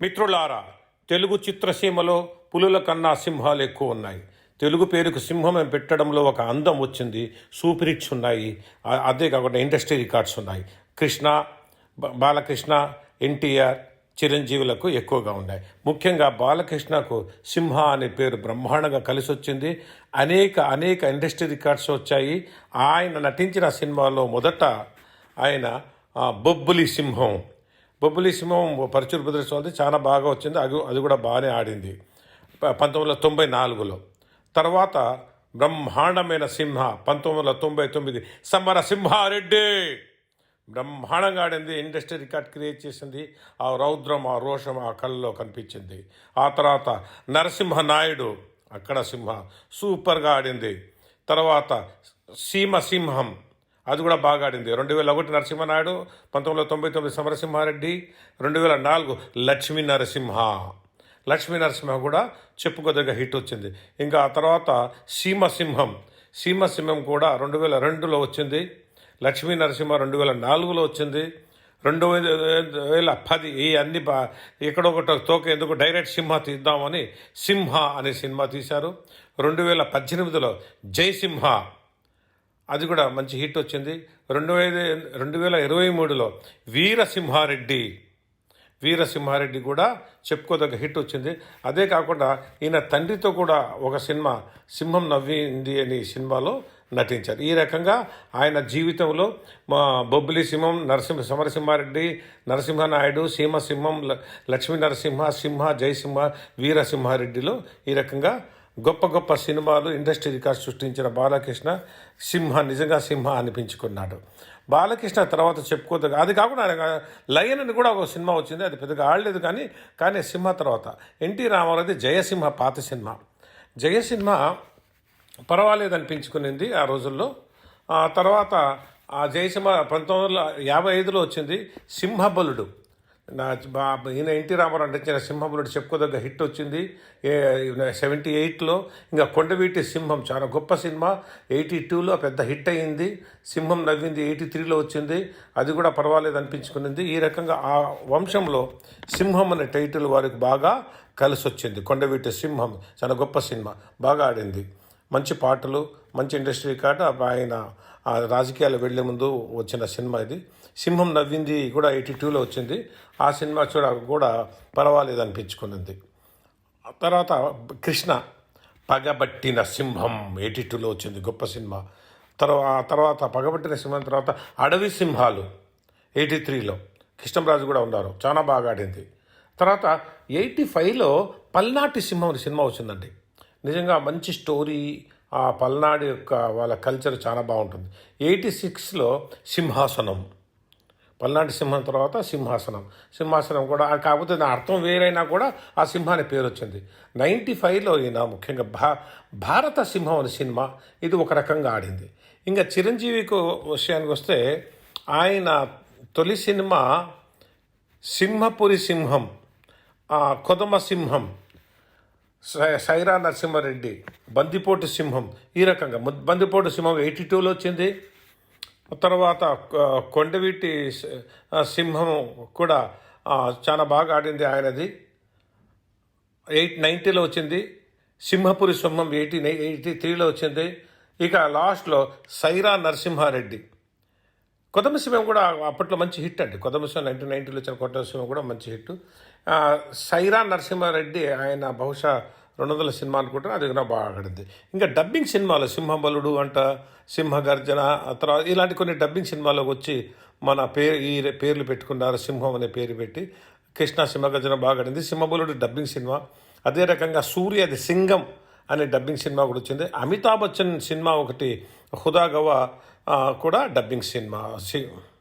మిత్రులారా తెలుగు చిత్రసీమలో పులుల కన్నా సింహాలు ఎక్కువ ఉన్నాయి. తెలుగు పేరుకు సింహం పెట్టడంలో ఒక అందం వచ్చింది సూపర్ ఉన్నాయి. అదే కాకుండా ఇండస్ట్రీ రికార్డ్స్ ఉన్నాయి. కృష్ణ బ- బాలకృష్ణ ఎన్టీఆర్ చిరంజీవులకు ఎక్కువగా ఉన్నాయి. ముఖ్యంగా బాలకృష్ణకు సింహ అనే పేరు బ్రహ్మాండంగా కలిసి వచ్చింది అనేక అనేక ఇండస్ట్రీ రికార్డ్స్ వచ్చాయి. ఆయన నటించిన సినిమాలో మొదట ఆయన బొబ్బులి సింహం బొబ్బులి సింహం పరచూరు బ్రదర్స్ చాలా బాగా వచ్చింది. అది అది కూడా బాగానే ఆడింది. పంతొమ్మిది వందల తొంభై నాలుగులో. తర్వాత బ్రహ్మాండమైన సింహ పంతొమ్మిది వందల తొంభై తొమ్మిది. సమర సింహారెడ్డి! బ్రహ్మాండంగా ఆడింది. ఇండస్ట్రీ రికార్డ్ క్రియేట్ చేసింది. ఆ రౌద్రం ఆ రోషం ఆ కళ్ళలో కనిపించింది. ఆ తర్వాత నరసింహ నాయుడు అక్కడ సింహ సూపర్గా ఆడింది. తర్వాత సీమ సింహం అది కూడా బాగా ఆడింది. రెండు వేల ఒకటి నరసింహనాయుడు పంతొమ్మిది వందల తొంభై తొమ్మిది సమరసింహారెడ్డి రెండు వేల నాలుగు లక్ష్మీ నరసింహ. లక్ష్మీ నరసింహ కూడా చెప్పుకోదగ్గ హిట్ వచ్చింది. ఇంకా ఆ తర్వాత సీమసింహం. సీమసింహం కూడా రెండు వేల రెండులో వచ్చింది. లక్ష్మీ నరసింహ రెండు వేల నాలుగులో వచ్చింది. రెండు వేల పది ఈ అన్ని బా ఎక్కడో ఒకటి తోక ఎందుకు డైరెక్ట్ సింహ తీద్దామని సింహ అనే సినిమా తీశారు. రెండు వేల పద్దెనిమిదిలో జయసింహ. అది కూడా మంచి హిట్ వచ్చింది. రెండు వేల రెండు వేల ఇరవై మూడులో వీరసింహారెడ్డి వీరసింహారెడ్డి కూడా చెప్పుకోదగ్గ హిట్ వచ్చింది. అదే కాకుండా ఈయన తండ్రితో కూడా ఒక సినిమా సింహం నవ్వింది అని సినిమాలో నటించారు. ఈ రకంగా ఆయన జీవితంలో మా బొబ్బిలి సింహం నరసింహ సమరసింహారెడ్డి నరసింహనాయుడు సీమసింహం ల- లక్ష్మీ నరసింహ సింహ జయసింహ వీరసింహారెడ్డిలో ఈ రకంగా గొప్ప గొప్ప సినిమాలు ఇండస్ట్రీ రికార్డ్ సృష్టించిన బాలకృష్ణ సింహ నిజంగా సింహ అనిపించుకున్నాడు. బాలకృష్ణ తర్వాత చెప్పుకోదు అది కాకుండా ఆయన లయన్ అని కూడా ఒక సినిమా వచ్చింది అది పెద్దగా ఆడలేదు కానీ కానీ సింహ తర్వాత. ఎన్టీ రామారావుది జయసింహ పాత సినిమా. జయసింహ పర్వాలేదు అనిపించుకునింది ఆ రోజుల్లో. ఆ తర్వాత ఆ జయసింహ పంతొమ్మిది వందల యాభై ఐదులో వచ్చింది సింహబలుడు. నా బా- ఈయన ఎన్టీ రామారావు నటించిన సింహంలో చెప్పుకోదగ్గ హిట్ వచ్చింది. సెవెంటీ ఎయిట్లో. ఇంకా కొండవీటి సింహం చాలా గొప్ప సినిమా. ఎయిటీ టూలో పెద్ద హిట్ అయ్యింది. సింహం నవ్వింది ఎయిటీ త్రీలో వచ్చింది. అది కూడా పర్వాలేదు అనిపించుకునింది. ఈ రకంగా ఆ వంశంలో సింహం అనే టైటిల్ వారికి బాగా కలిసి వచ్చింది కొండవీటి సింహం చాలా గొప్ప సినిమా. బాగా ఆడింది. మంచి పాటలు మంచి ఇండస్ట్రీ కాట ఆయన రాజకీయాలు వెళ్ళే ముందు వచ్చిన సినిమా ఇది. సింహం నవ్వింది కూడా ఎయిటీ టూలో వచ్చింది. ఆ సినిమా చూడ కూడా పర్వాలేదు అనిపించుకున్నది. తర్వాత కృష్ణ పగబట్టిన సింహం ఎయిటీ టూలో వచ్చింది గొప్ప సినిమా. తర్వాత తర్వాత పగబట్టిన సింహం తర్వాత అడవి సింహాలు ఎయిటీ త్రీలో కృష్ణంరాజు కూడా ఉన్నారు చాలా బాగా ఆడింది. తర్వాత ఎయిటీ ఫైవ్లో పల్నాటి సింహం సినిమా వచ్చిందండి. నిజంగా మంచి స్టోరీ ఆ పల్నాడు యొక్క వాళ్ళ కల్చర్ చాలా బాగుంటుంది. ఎయిటీ సిక్స్లో సింహాసనం. పల్నాటి సింహం తర్వాత సింహాసనం. సింహాసనం కూడా ఆ కాకపోతే నా అర్థం వేరైనా కూడా ఆ సింహాని పేరు వచ్చింది. నైంటీ ఫైవ్లో ఈయన ముఖ్యంగా భా భారత సింహం అనే సినిమా ఇది ఒక రకంగా ఆడింది. ఇంకా చిరంజీవికి విషయానికి వస్తే ఆయన తొలి సినిమా సింహపురి సింహం కొదమ సింహం సైరా నరసింహారెడ్డి బందిపోటు సింహం ఈ రకంగా. బందిపోటు సింహం ఎయిటీ టూలో వచ్చింది. తర్వాత కొండవీటి సింహం కూడా చాలా బాగా ఆడింది ఆయనది. ఎయిట్ నైంటీలో వచ్చింది. సింహపురి సింహం ఎయిటీ ఎయిటీ త్రీలో వచ్చింది. ఇక లాస్ట్లో సైరా నరసింహారెడ్డి. కొత్తమ సింహం కూడా అప్పట్లో మంచి హిట్ అండి. కొత్తమ సింహం నైన్టీన్ నైన్టీలో వచ్చిన కొత్త సింహం కూడా మంచి హిట్. సైరా నరసింహారెడ్డి ఆయన బహుశా రెండు వందల సినిమా అనుకుంటున్నా అది కూడా బాగా ఆడింది ఇంకా డబ్బింగ్ సినిమాలు సింహబలుడు అంట సింహగర్జన తర్వాత ఇలాంటి కొన్ని డబ్బింగ్ సినిమాలకు వచ్చి మన పేరు ఈ పేర్లు పెట్టుకున్నారు సింహం అనే పేరు పెట్టి. కృష్ణ సింహగర్జన బాగా ఆడింది. Simhabaludu dubbing cinema. అదే రకంగా సూర్య అది సింగం అనే డబ్బింగ్ సినిమా కూడా వచ్చింది. అమితాబ్ బచ్చన్ సినిమా ఒకటి హుదాగవా కూడా డబ్బింగ్ సినిమా. సి-